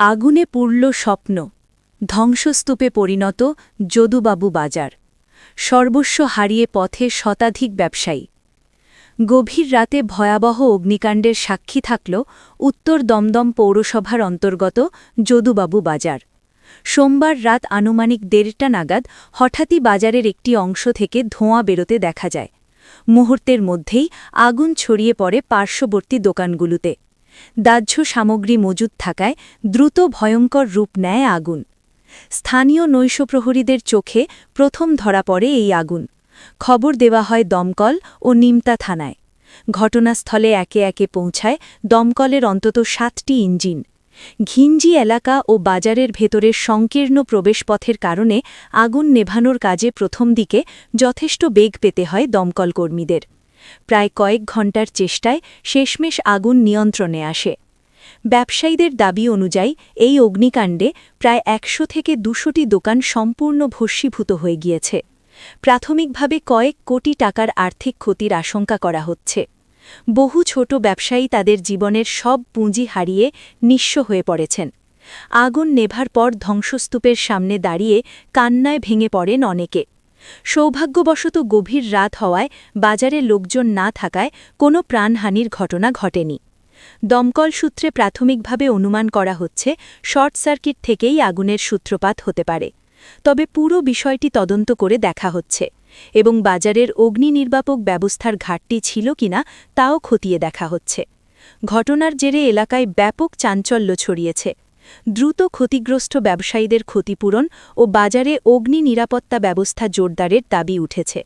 আগুনে পুড়ল স্বপ্ন, ধ্বংসস্তূপে পরিণত যদুবাবু বাজার। সর্বস্ব হারিয়ে পথে শতাধিক ব্যবসায়ী। গভীর রাতে ভয়াবহ অগ্নিকাণ্ডের সাক্ষী থাকল উত্তর দমদম পৌরসভার অন্তর্গত যদুবাবু বাজার। সোমবার রাত আনুমানিক দেড়টা নাগাদ হঠাৎই বাজারের একটি অংশ থেকে ধোঁয়া বেরোতে দেখা যায়। মুহূর্তের মধ্যেই আগুন ছড়িয়ে পড়ে পার্শ্ববর্তী দোকানগুলোতে। দাহ্য সামগ্রী মজুদ থাকায় দ্রুত ভয়ঙ্কর রূপ নেয় আগুন। স্থানীয় নৈশপ্রহরীদের চোখে প্রথম ধরা পড়ে এই আগুন। খবর দেওয়া হয় দমকল ও নিমতা থানায়। ঘটনাস্থলে একে একে পৌঁছায় দমকলের অন্তত সাতটি ইঞ্জিন। ঘিঞ্জি এলাকা ও বাজারের ভেতরের সংকীর্ণ প্রবেশপথের কারণে আগুন নেভানোর কাজে প্রথম দিকে যথেষ্ট বেগ পেতে হয় দমকল কর্মীদের প্রায় কয়েক ঘণ্টার চেষ্টায় শেষমেশ আগুন নিয়ন্ত্রণে আসে। ব্যবসায়ীদের দাবি অনুযায়ী, এই অগ্নিকাণ্ডে প্রায় একশো থেকে দুশোটি দোকান সম্পূর্ণ ভস্মীভূত হয়ে গিয়েছে। প্রাথমিকভাবে কয়েক কোটি টাকার আর্থিক ক্ষতির আশঙ্কা করা হচ্ছে। বহু ছোট ব্যবসায়ী তাদের জীবনের সব পুঁজি হারিয়ে নিঃস্ব হয়ে পড়েছেন। আগুন নেভার পর ধ্বংসস্তূপের সামনে দাঁড়িয়ে কান্নায় ভেঙে পড়েন অনেকে। সৌভাগ্যবশত গভীর রাত হওয়ায় বাজারে লোকজন না থাকায় কোনো প্রাণহানির ঘটনা ঘটেনি। দমকল সূত্রে প্রাথমিকভাবে অনুমান করা হচ্ছে, শর্ট সার্কিট থেকেই আগুনের সূত্রপাত হতে পারে। তবে পুরো বিষয়টি তদন্ত করে দেখা হচ্ছে এবং বাজারের অগ্নি নির্বাপক ব্যবস্থার ঘাটতি ছিল কিনা তাও খতিয়ে দেখা হচ্ছে। ঘটনার জেরে এলাকায় ব্যাপক চাঞ্চল্য ছড়িয়েছে। দ্রুত ক্ষতিগ্রস্ত ব্যবসায়ীদের ক্ষতিপূরণ ও বাজারে অগ্নি নিরাপত্তা ব্যবস্থা জোরদারের দাবি উঠেছে।